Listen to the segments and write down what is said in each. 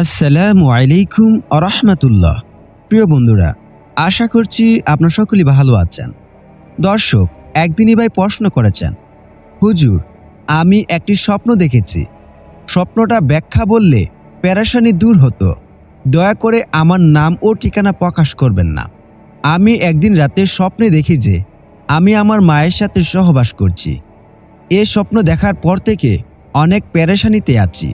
আসসালামু আলাইকুম আরহামাতুল্লাহ প্রিয় বন্ধুরা, আশা করছি আপনার সকলেই ভালো আছেন। দর্শক, একদিনই ভাই প্রশ্ন করেছেন, হুজুর, আমি একটি স্বপ্ন দেখেছি। স্বপ্নটা ব্যাখ্যা বললে প্যারাশানি দূর হতো। দয়া করে আমার নাম ও ঠিকানা প্রকাশ করবেন না। আমি একদিন রাতে স্বপ্নে দেখি যে আমি আমার মায়ের সাথে সহবাস করছি। এ স্বপ্ন দেখার পর থেকে অনেক প্যারেশানিতে আছি।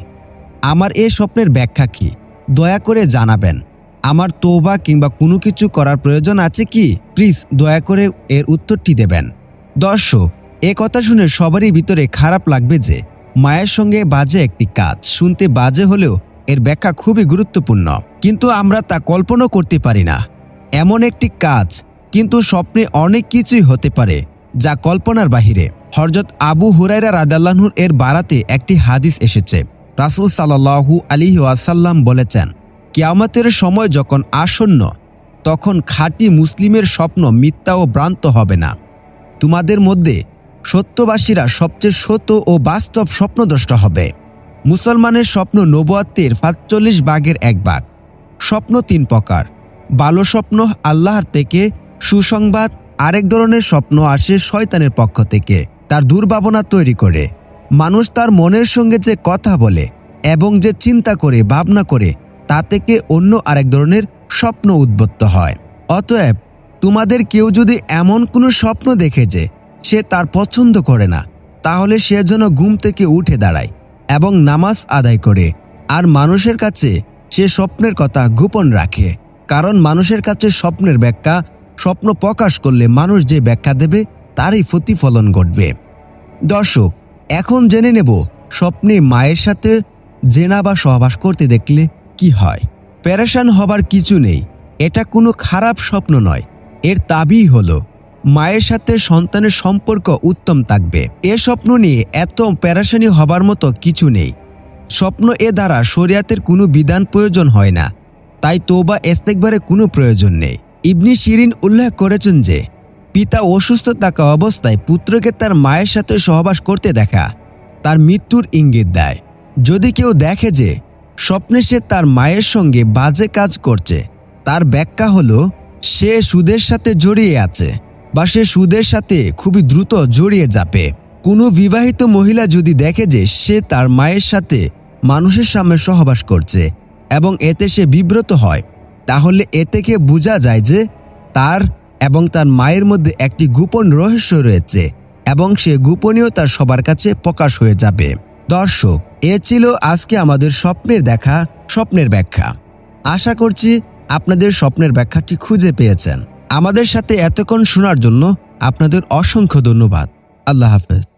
আমার এ স্বপ্নের ব্যাখ্যা কি? দয়া করে জানাবেন। আমার তোবা কিংবা কোনো কিছু করার প্রয়োজন আছে কি? প্লিজ দয়া করে এর উত্তরটি দেবেন। দর্শক, এ কথা শুনে সবারই ভিতরে খারাপ লাগবে যে, মায়ের সঙ্গে বাজে একটি কাজ, শুনতে বাজে হলেও এর ব্যাখ্যা খুবই গুরুত্বপূর্ণ। কিন্তু আমরা তা কল্পনা করতে পারি না। এমন একটি কাজ কিন্তু স্বপ্নে অনেক কিছুই হতে পারে, যা কল্পনার বাহিরে। হরজত আবু হুরাইরা রাদাল্লাহুর এর বাড়াতে একটি হাদিস এসেছে। রাসুল সাল্লাহু আলী ওয়াসাল্লাম বলেছেন, কিয়ামতের সময় যখন আসন্ন, তখন খাঁটি মুসলিমের স্বপ্ন মিথ্যা ও ভ্রান্ত হবে না। তোমাদের মধ্যে সত্যবাসীরা সবচেয়ে সত্য ও বাস্তব স্বপ্নদ্রষ্ট হবে। মুসলমানের স্বপ্ন নবুয়াত্মের পাঁচচল্লিশ ভাগের এক স্বপ্ন তিন প্রকার। ভালো স্বপ্ন আল্লাহর থেকে, সুসংবাদ আরেক ধরনের স্বপ্ন আসে শয়তানের পক্ষ থেকে, তার দুর্ভাবনা তৈরি করে। মানুষ তার মনের সঙ্গে যে কথা বলে এবং যে চিন্তা করে, ভাবনা করে, তা থেকে অন্য আরেক ধরনের স্বপ্ন উদ্বত্ত হয়। অতএব, তোমাদের কেউ যদি এমন কোনো স্বপ্ন দেখে যে সে তার পছন্দ করে না, তাহলে সে যেন ঘুম থেকে উঠে দাঁড়ায় এবং নামাজ আদায় করে। আর মানুষের কাছে সে স্বপ্নের কথা গোপন রাখে, কারণ মানুষের কাছে স্বপ্নের ব্যাখ্যা, স্বপ্ন প্রকাশ করলে মানুষ যে ব্যাখ্যা দেবে, তারই প্রতিফলন ঘটবে। দর্শক এখন জেনে নেব স্বপ্নে মায়ের সাথে জেনা বা সহবাস করতে দেখলে কি হয়। প্যারেশান হবার কিছু নেই। এটা কোনো খারাপ স্বপ্ন নয়। এর দাবি হলো, মায়ের সাথে সন্তানের সম্পর্ক উত্তম থাকবে। এ স্বপ্ন নিয়ে এত প্যারাশানি হবার মতো কিছু নেই। স্বপ্ন এ দ্বারা শরিয়াতের কোনো বিধান প্রয়োজন হয় না। তাই তোবা এস্তেকবারে কোনো প্রয়োজন নেই। ইবনি শিরিন উল্লেখ করেছেন যে পিতা অসুস্থ থাকা অবস্থায় পুত্রকে তার মায়ের সাথে সহবাস করতে দেখা। তার মৃত্যুর ইঙ্গিত দেয়। যদি কেউ দেখে যে, স্বপ্নে সে তার মায়ের সঙ্গে বাজে কাজ করছে, তার ব্যাখ্যা হলো, সে সুদের সাথে জড়িয়ে আছে বা সে সুদের সাথে খুবই দ্রুত জড়িয়ে যাবে। কোনো বিবাহিত মহিলা যদি দেখে যে, সে তার মায়ের সাথে মানুষের সামনে সহবাস করছে এবং এতে সে বিব্রত হয়, তাহলে এ থেকে বোঝা যায় যে, তার এবং তার মায়ের মধ্যে একটি গোপন রহস্য রয়েছে এবং সে গোপনীয়তা সবার কাছে প্রকাশ হয়ে যাবে। দর্শক, এ ছিল আজকে আমাদের স্বপ্নের দেখা, স্বপ্নের ব্যাখ্যা। আশা করছি আপনাদের স্বপ্নের ব্যাখ্যাটি খুঁজে পেয়েছেন। আমাদের সাথে এতক্ষণ শোনার জন্য আপনাদের অসংখ্য ধন্যবাদ। আল্লাহ হাফেজ।